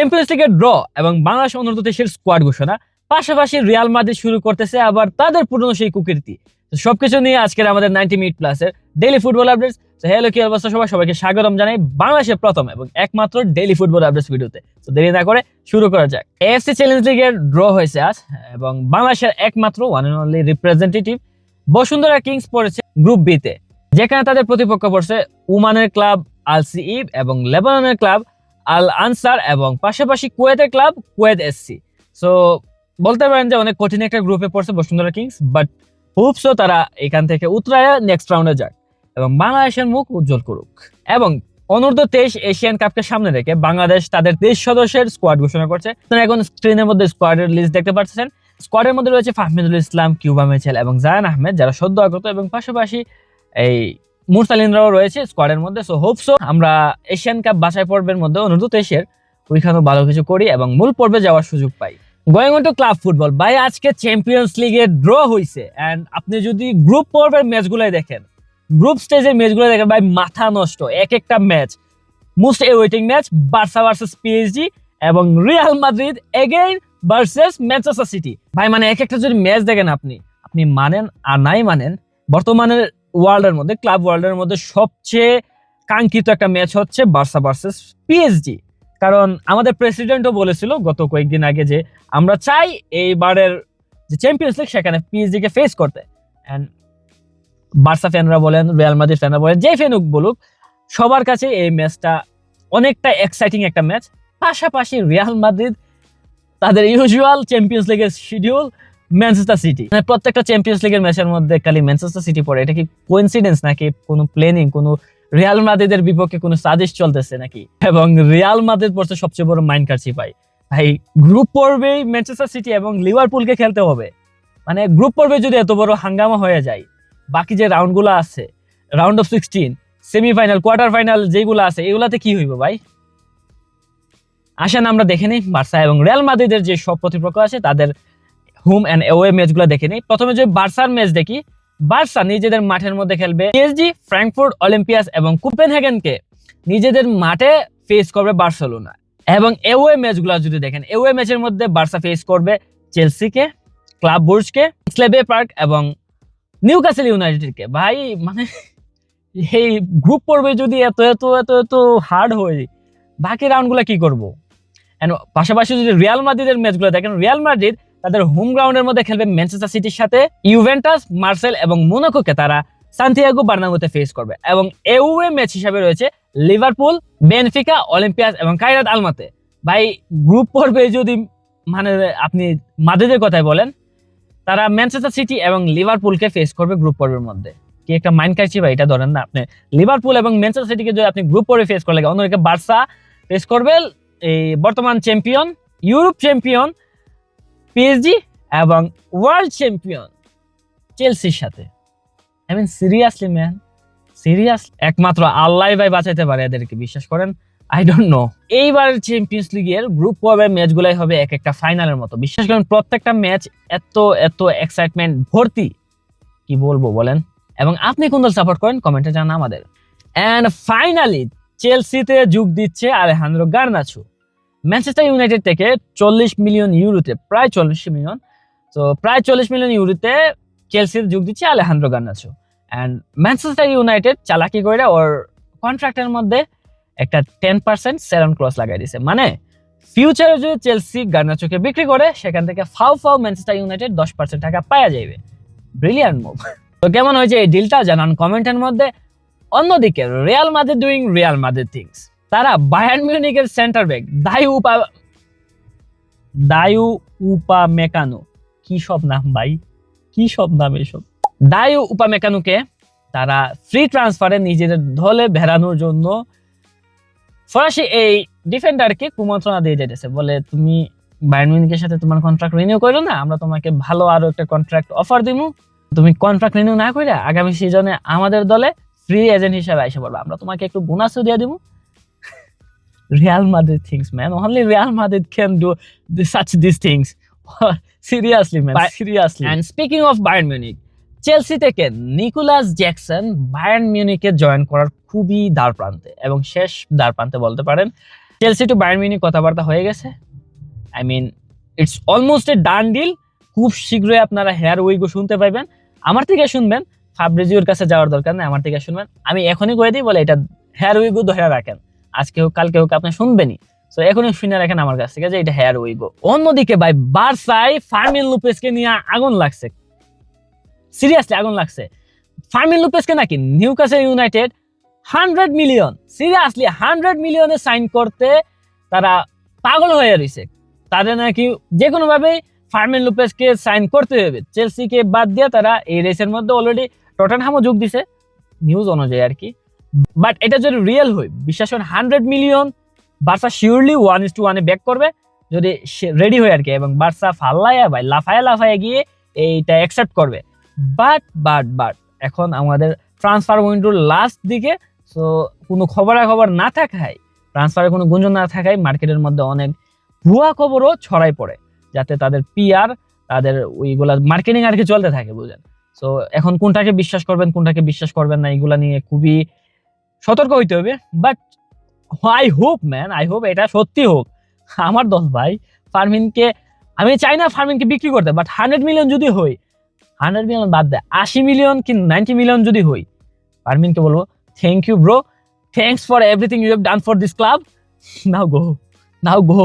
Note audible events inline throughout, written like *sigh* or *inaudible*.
Champions লিগের draw এবং বাংলাদেশ অনূর্ধ্ব দেশের স্কোয়াড ঘোষণা। পাশাপাশি রিয়াল মাদ্রিদ শুরু করতেছে আবার তাদের পুরনো সেই কুকীর্তি। সবকিছু নিয়ে আজকের আমাদের নাইনটি মিনিট প্লাসের ডেইলি ফুটবল আপডেটস হ্যালো কি অবস্থা সবাই? সবাইকে স্বাগতম জানাই বাংলাদেশের প্রথম এবং একমাত্র ডেইলি ফুটবল আপডেটস ভিডিওতে তো দেরি না করে শুরু করা যাক। এএফসি চ্যালেঞ্জ লিগের ড্র হয়েছে আজ এবং বাংলাদেশের একমাত্র one and only representative Bashundhara kings পড়েছে গ্রুপ বি তে। যেখানে তাদের প্রতিপক্ষ পড়ছে উমানের ক্লাব আল সিইব এবং লেবাননের ক্লাব আল আনসার এবং পাশাপাশি কুয়েতের ক্লাব কুয়েত এসসি সো। বলতে পারেন যে অনেক কঠিন একটা গ্রুপে পড়ছে বসুন্ধরা কিংস বাট হোপসও তারা এখান থেকে উতরায় নেক্সট রাউন্ডে যাক এবং বাংলাদেশের মুখ উজ্জ্বল করুক। এবং অনূর্ধ্ব তেইশ এশিয়ান কাপকে সামনে রেখে বাংলাদেশ তাদের তেইশ সদস্যের স্কোয়াড ঘোষণা করছে। আপনারা এখন স্ক্রিনের মধ্যে স্কোয়াডের লিস্ট দেখতে পাচ্ছেন। স্কোয়াডের মধ্যে রয়েছে ফাহমিদুল ইসলাম, কিউবা মেচেল এবং জায়ান আহমেদ, যারা সদ্য আগত এবং পাশাপাশি এই মুরসালিনরাও রয়েছে স্কোয়াডের মধ্যে সো হোপসো আমরা এশিয়ান কাপ বাছাই পর্বের মধ্যে অনূর্ধ্ব তেইশের ওইখানেও ভালো কিছু করি এবং মূল পর্বে যাওয়ার সুযোগ পাই। গোয়িং টু ক্লাব ফুটবল ভাই, আজকে চ্যাম্পিয়ন্স লিগে ড্র হইছে এন্ড আপনি যদি গ্রুপ পর্বের ম্যাচগুলাই দেখেন গ্রুপ স্টেজের ম্যাচগুলো দেখেন, ভাই, মাথা নষ্ট, এক একটা match most a waiting match Barca versus PhD এবং Real Madrid again versus Manchester City ভাই মানে এক একটা যদি ম্যাচ দেখেন আপনি আপনি মানেন আর নাই মানেন, বর্তমানের ওয়ার্ল্ডের মধ্যে, ক্লাব ওয়ার্ল্ডের মধ্যে সবচেয়ে কাঙ্ক্ষিত একটা ম্যাচ হচ্ছে বার্সা ভার্সেস পিএসজি। কারণ আমাদের প্রেসিডেন্টও বলেছিল গত কয়েকদিন আগে যে, আমরা চাই এইবারের যে চ্যাম্পিয়ন্স লিগ সেখানে পিএসজি কে ফেস করতে। এন্ড বার্সা ফ্যানরা বলেন, রিয়াল মাদ্রিদ ফ্যানরা বলেন, যে ফ্যানুক বলুক, সবার কাছে এই ম্যাচটা অনেকটা এক্সাইটিং একটা ম্যাচ। পাশাপাশি রিয়াল মাদ্রিদ, তাদের ইউজুয়াল চ্যাম্পিয়ন্স লিগের শিডিউল ম্যানচেস্টার সিটি মানে প্রত্যেকটা চ্যাম্পিয়ন্স লিগের ম্যাচের মধ্যে খালি ম্যানচেস্টার সিটি পড়ে। এটা কি কোইন্সিডেন্স নাকি? কোনো প্ল্যানিং কোনো রিয়াল মাদ্রিদের বিপক্ষে কোনো সাজেশ চলতেছে নাকি? এবং রিয়াল মাদ্রিদ পড়ছে সবচেয়ে বড় মাইন্ড কার্সি ভাই ভাই গ্রুপ পর্বেই ম্যানচেস্টার সিটি এবং লিভারপুলকে খেলতে হবে। মানে গ্রুপ পর্বে যদি এত বড় হাঙ্গামা হয়ে যায়, বাকি যে রাউন্ডগুলো আছে round of sixteen semifinal quarter final যেগুলো আছে, এগুলাতে কি হইব ভাই? আসেন আমরা দেখে নিই, বার্সা এবং রিয়াল মাদ্রিদের যে সব প্রতিপক্ষ আছে, তাদের হোম অ্যান্ড অ্যাওয়ে ম্যাচগুলো দেখে নিই। প্রথমে যে বার্সার ম্যাচ দেখি, বার্সা নিজেদের মাঠের মধ্যে খেলবে পিএসজি ফ্র্যাঙ্কফুর্ট অলিম্পিয়াস এবং কুপেনহেগেনকে নিজেদের মাঠে ফেস করবে বার্সেলোনা। এবং এওয়ে ম্যাচগুলো যদি দেখেন এওয়ে ম্যাচের মধ্যে বার্সা ফেস করবে চেলসিকে ক্লাব বুর্জকে স্লেবে পার্ক এবং নিউক্যাসেল ইউনাইটেডকে ভাই মানে এই গ্রুপ পর্বে যদি এত এত এত এত হার্ড হয় বাকি রাউন্ডগুলো কি করব? এন্ড পাশাপাশি যদি রিয়াল মাদ্রিদের ম্যাচগুলো দেখেন রিয়াল মাদ্রিদ তাদের হোম গ্রাউন্ডের মধ্যে খেলবে ম্যানচেস্টার সিটির সাথে ইউভেন্টাস মার্সেল এবং মোনাকোকে তারা সান্তিয়াগো বার্নামোতে ফেস করবে এবং এউএ ম্যাচ হিসাবে রয়েছে লিভারপুল বেনফিকা অলিম্পিয়াস এবং কাইরাত আলমাতে ভাই গ্রুপ পর্বে যদি মানে আপনি মাদ্রিদের কথাই বলেন, তারা ম্যানচেস্টার সিটি এবং লিভারপুলকে ফেস করবে গ্রুপ পর্বের মধ্যে। কি একটা মাইন্ড কাটছি ভাই, এটা ধরেন না আপনি। লিভারপুল এবং ম্যানচেস্টার সিটিকে যদি আপনি গ্রুপ পর্বে ফেস করলে, অন্যদিকে বার্সা ফেস করবে, এই বর্তমান চ্যাম্পিয়ন ইউরোপ চ্যাম্পিয়ন পিএসজি এবং ওয়ার্ল্ড চ্যাম্পিয়ন চেলসির সাথে। I mean seriously man serious একমাত্র আল্লাহ ভাই বাঁচাইতে পারে এদেরকে, বিশ্বাস করেন? আই ডোন্ট নো এইবারের চ্যাম্পিয়ন্স লিগের গ্রুপ পর্বের ম্যাচগুলাই হবে এক একটা ফাইনালের মতো। বিশ্বাস করেন, প্রত্যেকটা ম্যাচ এত এত এক্সাইটমেন্ট ভর্তি। কি বলব বলেন? এবং আপনি কোন দল সাপোর্ট করেন? কমেন্টে জানা আমাদের। এন্ড ফাইনালি চেলসিতে যোগ দিচ্ছে আলেহান্দ্রো গার্নাচু। ম্যানচেস্টার ইউনাইটেড থেকে চল্লিশ মিলিয়ন ইউরোতে প্রায় চল্লিশ মিলিয়ন তো প্রায় চল্লিশ মিলিয়ন ইউরোতে চেলসিতে যোগ দিচ্ছে Alejandro Garnacho and Manchester United চালাকি করে ওর কন্ট্রাক্টের মধ্যে একটা টেন পার্সেন্ট সেলন ক্লস লাগাই দিছে। মানে ফিউচারে যদি চেলসি গার্নাচোকে বিক্রি করে, সেখান থেকে ফাউ ফাও ম্যানচেস্টার ইউনাইটেড দশ পার্সেন্ট টাকা পাওয়া যাবে ব্রিলিয়ান্ট মুভ তো কেমন হয়েছে এই ডিলটা জানান কমেন্টের মধ্যে। অন্যদিকে Real Madrid doing Real Madrid things তারা বায়ার্ন মিউনিকের centre back Dayot উপা Dayot Upamecano. কি সব নাম ভাই? কি সব নাম এসব? দায়ু উপা মেকানুকে তারা ফ্রি ট্রান্সফারে নিজেদের দলে ভেড়ানোর জন্য ফরাসি এই ডিফেন্ডারকে কুমন্ত্রণা দিয়ে যেতেছে। বলে, তুমি বায়ার্ন মিউনিকের সাথে তোমার কন্ট্রাক্ট রিনিউ করো না, আমরা তোমাকে ভালো আরও একটা কন্ট্রাক্ট অফার দিব তুমি কন্ট্রাক্ট রিনিউ না করে আগামী সিজনে আমাদের দলে ফ্রি এজেন্ট হিসাবে এসে পড়বে। আমরা তোমাকে একটু বোনাসও দিয়ে দিব Real Madrid things, man. Only Real Madrid can do this, such these things. *laughs* Seriously, man. By- Seriously. And speaking of Bayern Munich, Chelsea থেকে নিকোলাস জ্যাকসন বায়ার্ন মিউনিকে জয়েন করার খুবই দ্বার প্রান্তে এবং শেষ দ্বার প্রান্তে বলতে পারেন চেলসি টু বায়ার মিউনিক কথাবার্তা হয়ে গেছে I mean it's almost a done deal খুব শীঘ্রই আপনারা হেয়ার উইগো শুনতে পাইবেন আমার থেকে শুনবেন ফাবরিজিওর কাছে যাওয়ার দরকার নেই আমার থেকে শুনবেন আমি এখনই করে দিই বলে এটা হেয়ার উইগো ধরে রাখেন আজকে হোক কালকে হোক আপনি শুনবেনই? তো এখনই শুনে রাখেন আমার কাছ থেকে যে এটা হেয়ার উইগো অন্যদিকে ভাই বারসাই ফার্মিন লুপেসকে নিয়ে আগুন লাগছে। সিরিয়াসলি আগুন লাগছে। ফার্মিন লুপেসকে নাকি Newcastle United hundred million seriously hundred মিলিয়নে sign করতে তারা পাগল হয়ে রয়েছে তাদের নাকি যে কোনোভাবেই ফার্মিন লুপেসকে সাইন করতে হবে। চেলসিকে বাদ দিয়ে তারা এই রেসের মধ্যে অলরেডি টটেনহামও যোগ দিছে। নিউজ অনুযায়ী আর কি। বাট এটা যদি রিয়েল হয়, বিশ্বাস hundred million Barca surely one is to ওয়ানে ব্যাক করবে। যদি রেডি হয় আর কি, এবং বার্সা ফাল্লায়া ভাই লাফায়া লাফায়া গিয়ে এইটা অ্যাকসেপ্ট করবে। বাট বাট বাট এখন আমাদের ট্রান্সফার উইন্ডোর লাস্ট দিকে সো কোনো খবরাখবর না থাকায় ট্রান্সফারের কোনো গুঞ্জন না থাকায় মার্কেটের মধ্যে অনেক ভুয়া খবরও ছড়াই পড়ে, যাতে তাদের পিআর তাদের ওইগুলা মার্কেটিং আর কি চলতে থাকে বুঝেন সো এখন কোনটাকে বিশ্বাস করবেন, কোনটাকে বিশ্বাস করবেন না, এগুলা নিয়ে খুবই সতর্ক হইতে হবে but I hope man I hope এটা সত্যি হোক। আমার দশ ভাই, ফার্মিনকে, আমি চাই না ফার্মিনকে বিক্রি করতে বাট হান্ড্রেড মিলিয়ন যদি হই হান্ড্রেড মিলিয়ন বাদ দেয় আশি মিলিয়ন কি নাইনটি মিলিয়ন যদি হই ফার্মিনকে বলব thank you bro thanks for everything you have done for this club now go now go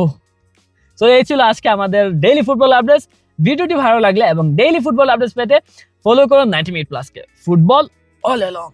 তো এই ছিল আজকে আমাদের ডেইলি ফুটবল আপডেটস ভিডিওটি ভালো লাগলে এবং ডেইলি ফুটবল আপডেটস পেতে ফলো করুন নাইনটি মিনিট প্লাসকে ফুটবল অল এলং